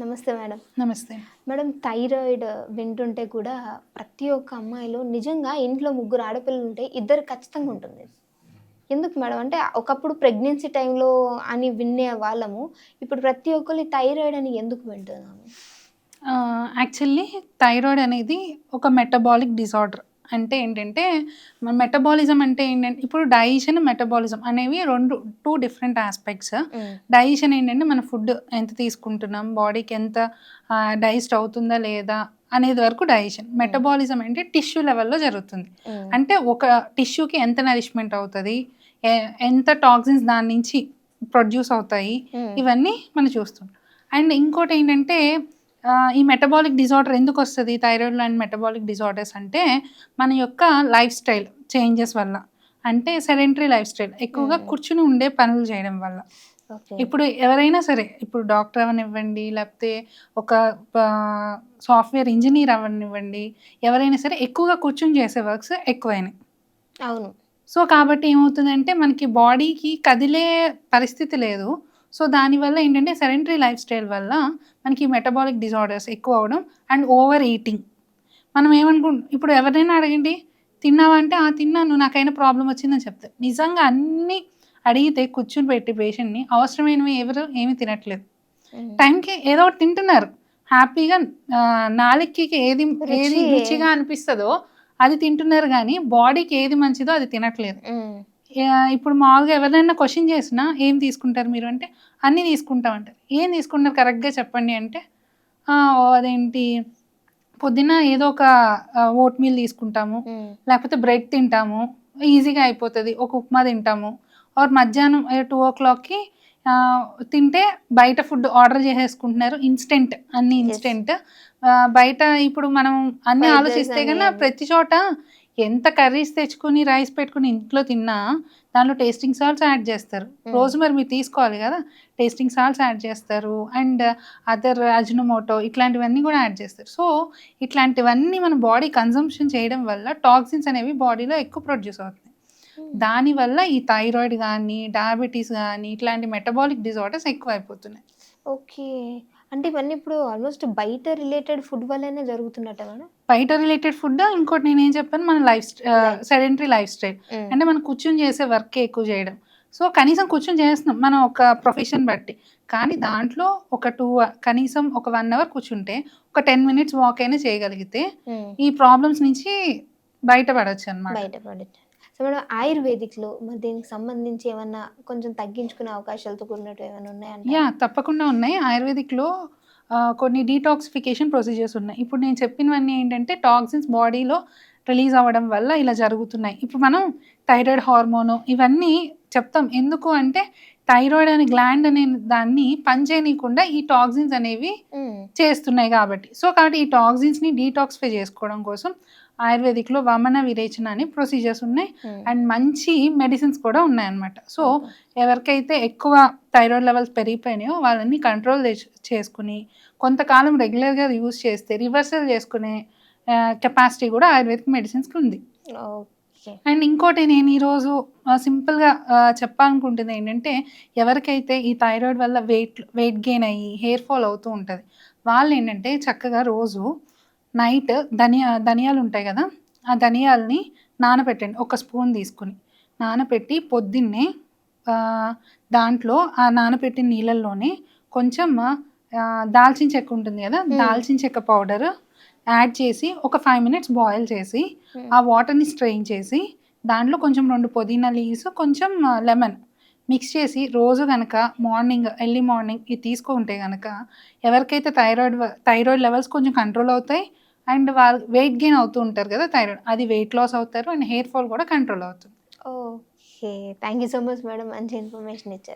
నమస్తే మేడం. నమస్తే. Madam thyroid వింటుంటే కూడా ప్రతి ఒక్క అమ్మాయిలో నిజంగా ఇంట్లో ముగ్గురు ఆడపిల్లలు ఉంటే ఇద్దరు ఖచ్చితంగా ఉంటుంది. ఎందుకు మేడం? అంటే ఒకప్పుడు ప్రెగ్నెన్సీ టైంలో అని వినే వాళ్ళము ఇప్పుడు ప్రతి ఒక్కరి థైరాయిడ్ అని ఎందుకు వింటున్నాము? యాక్చువల్లీ థైరాయిడ్ అనేది ఒక మెటబాలిక్ డిజార్డర్. అంటే ఏంటంటే మన మెటబాలిజం అంటే ఏంటంటే ఇప్పుడు డైజెషన్ మెటబాలిజం అనేవి రెండు టూ డిఫరెంట్ ఆస్పెక్ట్స్ డైజెషన్ ఏంటంటే మన ఫుడ్ ఎంత తీసుకుంటున్నాం బాడీకి ఎంత డైజెస్ట్ అవుతుందా లేదా అనేది వరకు డైజెషన్ మెటబాలిజం అంటే టిష్యూ లెవెల్లో జరుగుతుంది. అంటే ఒక టిష్యూకి ఎంత నరిష్మెంట్ అవుతుంది ఎంత టాక్సిన్స్ దాని నుంచి ప్రొడ్యూస్ అవుతాయి ఇవన్నీ మనం చూస్తాం అండ్ ఇంకోటి ఏంటంటే ఈ మెటబాలిక్ డిజార్డర్ ఎందుకు వస్తుంది థైరాయిడ్ అండ్ మెటబాలిక్ డిజార్డర్స్ అంటే మన యొక్క లైఫ్ స్టైల్ చేంజెస్ వల్ల. అంటే సెడెంటరీ లైఫ్ స్టైల్ ఎక్కువగా Hmm. కూర్చుని ఉండే పనులు చేయడం వల్ల. ఇప్పుడు ఎవరైనా సరే ఇప్పుడు డాక్టర్ అవనివ్వండి లేకపోతే ఒక సాఫ్ట్వేర్ ఇంజనీర్ అవనివ్వండి ఎవరైనా సరే ఎక్కువగా కూర్చుని చేసే వర్క్స్ ఎక్కువైనాయి. అవును. సో కాబట్టి ఏమవుతుందంటే మనకి బాడీకి కదిలే పరిస్థితి లేదు. సో దానివల్ల ఏంటంటే సెడెంటరీ లైఫ్ స్టైల్ వల్ల మనకి మెటబాలిక్ డిజార్డర్స్ ఎక్కువ అవడం అండ్ ఓవర్ ఈటింగ్. మనం ఏమనుకుంటాం ఇప్పుడు ఎవరైనా అడగండి తిన్నావా అంటే ఆ తిన్నాను నాకైనా ప్రాబ్లం వచ్చిందని చెప్తారు నిజంగా అన్నీ అడిగితే కూర్చుని పెట్టి పేషెంట్ని అవసరమైనవి ఎవరు ఏమీ తినట్లేదు. టైంకి ఏదో ఒకటి తింటున్నారు. హ్యాపీగా ఆ, నాలుకకి ఏది ఏది రుచి. రుచిగా అనిపిస్తుందో అది తింటున్నారు కానీ బాడీకి ఏది మంచిదో అది తినట్లేదు. ఇప్పుడు మామూలుగా ఎవరైనా క్వశ్చన్ చేసినా ఏం తీసుకుంటారు మీరు? అంటే అన్నీ తీసుకుంటాం అంటారు ఏం తీసుకుంటారు కరెక్ట్గా చెప్పండి అంటే "ఆ, ఓ, అదేంటి పొద్దున్న ఏదో ఒక ఓట్ మీల్ తీసుకుంటాము. లేకపోతే బ్రెడ్ తింటాము. ఈజీగా అయిపోతుంది. ఒక ఉప్మా తింటాము. ఆర్ మధ్యాహ్నం టూ ఓ క్లాక్కి తింటే బయట ఫుడ్ ఆర్డర్ చేసేసుకుంటున్నారు ఇన్స్టెంట్ అన్ని ఇన్స్టెంట్ బయట ఇప్పుడు మనం అన్ని ఆలోచిస్తే కన్నా. ప్రతి చోట ఎంత కర్రీస్ తెచ్చుకుని రైస్ పెట్టుకుని ఇంట్లో తిన్నా దాంట్లో టేస్టింగ్ సాల్ట్స్ యాడ్ చేస్తారు. Hmm. రోజు మరి మీరు తీసుకోవాలి కదా టేస్టింగ్ సాల్ట్స్ యాడ్ చేస్తారు అండ్ అదర్ అజినోమోటో ఇట్లాంటివన్నీ కూడా యాడ్ చేస్తారు. సో ఇట్లాంటివన్నీ మన బాడీ కన్సంప్షన్ చేయడం వల్ల టాక్సిన్స్ అనేవి బాడీలో ఎక్కువ ప్రొడ్యూస్ అవుతాయి దానివల్ల ఈ థైరాయిడ్ కానీ డయాబెటీస్ కానీ ఇట్లాంటి మెటబాలిక్ డిజార్డర్స్ ఎక్కువ అయిపోతున్నాయి ఓకే అంటే ఇవన్నీ ఇప్పుడు ఆల్మోస్ట్ బయట రిలేటెడ్ ఫుడ్ వల్లనే జరుగుతున్నట్ట మేడం? బయట రిలేటెడ్ ఫుడ్ ఇంకోటి నేను ఏం చెప్పాను? మన లైఫ్. సెడెంటరీ లైఫ్ స్టైల్ అంటే మనం కూర్చొని చేసే వర్క్ ఎక్కువ చేయడం. సో కనీసం కూర్చొని చేస్తున్నాం. మనం ఒక ప్రొఫెషన్ బట్టి. కానీ దాంట్లో ఒక టూ కనీసం ఒక వన్ అవర్ కూర్చుంటే ఒక టెన్ మినిట్స్ వాక్ అయినా చేయగలిగితే ఈ ప్రాబ్లమ్స్ నుంచి బయటపడవచ్చు అనమాట బయటపడచ్చు. సో మేడం ఆయుర్వేదిక్లో మరి దీనికి సంబంధించి ఏమన్నా కొంచెం తగ్గించుకునే అవకాశాలతో కూడినట్టు ఏమైనా ఉన్నాయండి యా తప్పకుండా ఉన్నాయి. ఆయుర్వేదిక్లో కొన్ని డీటాక్సిఫికేషన్ ప్రొసీజర్స్ ఉన్నాయి. ఇప్పుడు నేను చెప్పినవన్నీ ఏంటంటే టాక్సిన్స్ బాడీలో రిలీజ్ అవ్వడం వల్ల ఇలా జరుగుతున్నాయి. ఇప్పుడు మనం థైరాయిడ్ హార్మోను ఇవన్నీ చెప్తాం. ఎందుకు అంటే థైరాయిడ్ అనే గ్లాండ్ అనే దాన్ని పనిచేయనీయకుండా ఈ టాక్సిన్స్ అనేవి చేస్తున్నాయి కాబట్టి. సో కాబట్టి ఈ టాక్సిన్స్ని డీటాక్సిఫై చేసుకోవడం కోసం ఆయుర్వేదిక్లో వమన విరేచన అనే ప్రొసీజర్స్ ఉన్నాయి. అండ్ మంచి మెడిసిన్స్ కూడా ఉన్నాయన్నమాట. సో ఎవరికైతే ఎక్కువ థైరాయిడ్ లెవెల్స్ పెరిగిపోయినాయో వాళ్ళని కంట్రోల్ చేసుకుని కొంతకాలం రెగ్యులర్గా యూస్ చేస్తే రివర్సల్ చేసుకునే కెపాసిటీ కూడా ఆయుర్వేదిక్ మెడిసిన్స్కి ఉంది. అండ్ ఇంకోటి నేను ఈరోజు సింపుల్గా చెప్పాలనుకుంటుంది ఏంటంటే ఎవరికైతే ఈ థైరాయిడ్ వల్ల వెయిట్ వెయిట్ గెయిన్ అయ్యి హెయిర్ ఫాల్ అవుతూ ఉంటుంది వాళ్ళు ఏంటంటే చక్కగా రోజు నైట్ ధనియా ధనియాలు ఉంటాయి కదా ఆ ధనియాలని నానబెట్టండి ఒక స్పూన్ తీసుకుని నానబెట్టి పొద్దున్నే దాంట్లో ఆ నానబెట్టిన నీళ్ళల్లోనే కొంచెం దాల్చిన చెక్క ఉంటుంది కదా Hmm. దాల్చిన చెక్క పౌడర్ యాడ్ చేసి ఒక ఫైవ్ మినిట్స్ బాయిల్ చేసి ఆ వాటర్ని స్ట్రెయిన్ చేసి దాంట్లో కొంచెం రెండు పుదీనా లీవ్స్ కొంచెం లెమన్ మిక్స్ చేసి రోజు కనుక మార్నింగ్ ఎర్లీ మార్నింగ్ ఇది తీసుకుంటే కనుక ఎవరికైతే థైరాయిడ్ థైరాయిడ్ లెవెల్స్ కొంచెం కంట్రోల్ అవుతాయి అండ్ వాళ్ళు వెయిట్ గెయిన్ అవుతూ ఉంటారు కదా థైరాయిడ్ అది వెయిట్ లాస్ అవుతారు అండ్ హెయిర్ ఫాల్ కూడా కంట్రోల్ అవుతుంది. Okay thank you so much madam మంచి ఇన్ఫర్మేషన్ ఇచ్చారు.